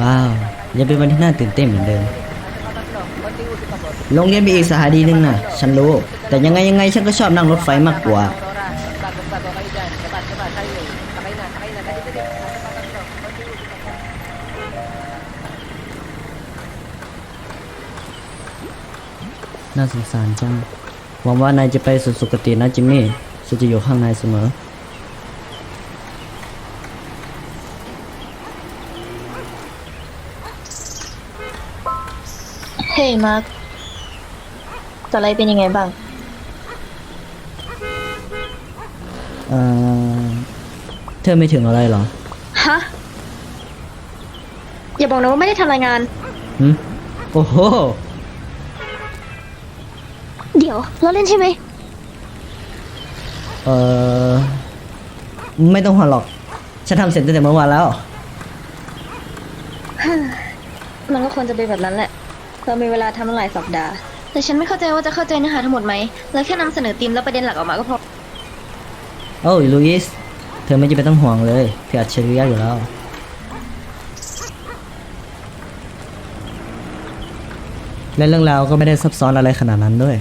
ว้าว ยังเป็นวันที่น่าตื่นเต้นเหมือนเดิม โรงเรียนมีอีกสถานีหนึ่งนะฉันรู้ แต่ยังไงยังไงฉันก็ชอบนั่งรถไฟมากกว่า น่าสงสารจัง หวังว่านายจะไปสุสุคตินะจิมมี่ฉันจะอยู่ข้างในเสมอ เฮ้ยมาร์คสไลด์เป็นยังไงบ้าง เอ่อเธอไม่ถึงอะไรเหรอฮะ อย่าบอกนะว่าไม่ได้ทำรายงาน หึโอ้โห เดี๋ยวเราเล่นใช่ไหม เอ่อ ไม่ต้องห่วงหรอก ฉันทำเสร็จตั้งแต่เมื่อวานแล้ว มันก็ควรจะเป็นแบบนั้นแหละ เรามีเวลาทำตั้งหลายสัปดาห์ แต่ฉันไม่เข้าใจว่าจะเข้าใจเนื้อหาทั้งหมดไหมแล้วแค่นำเสนอธีมและประเด็นหลักออกมาก็พอ โอ้ยลูอิส เธอไม่จำเป็นต้องห่วงเลยเธออัจฉริยะอยู่แล้ว และเรื่องราวก็ไม่ได้ซับซ้อนอะไรขนาดนั้นด้วย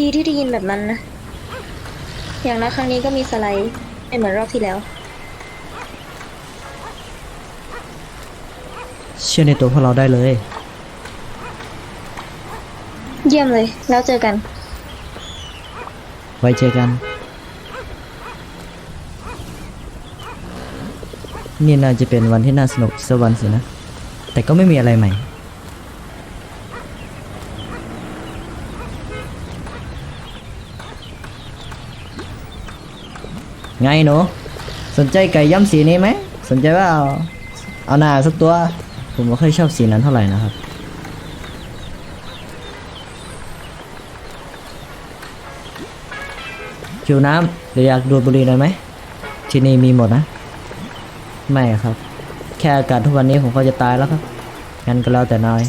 ดีที่ได้ยินแบบนั้นนะ อย่างน้อยครั้งนี้ก็มีสไลด์ไม่เหมือนรอบที่แล้ว เชื่อในตัวพวกเราได้เลย เยี่ยมเลย แล้วเจอกัน ไว้เจอกัน นี่น่าจะเป็นวันที่น่าสนุกสักวันสินะ แต่ก็ไม่มีอะไรใหม่ ไงหนูสนใจไก่ย่ำสีนี้ไหม สนใจว่าเอาเอาหน้าสักตัว ผมไม่ค่อยชอบสีนั้นเท่าไหร่นะครับ คิวน้ำหรืออยากดูดบุหรี่หน่อยไหมที่นี่มีหมดนะ ไม่ครับ แค่อากาศทุกวันนี้ผมก็จะตายแล้วครับงั้นก็แล้วแต่นาย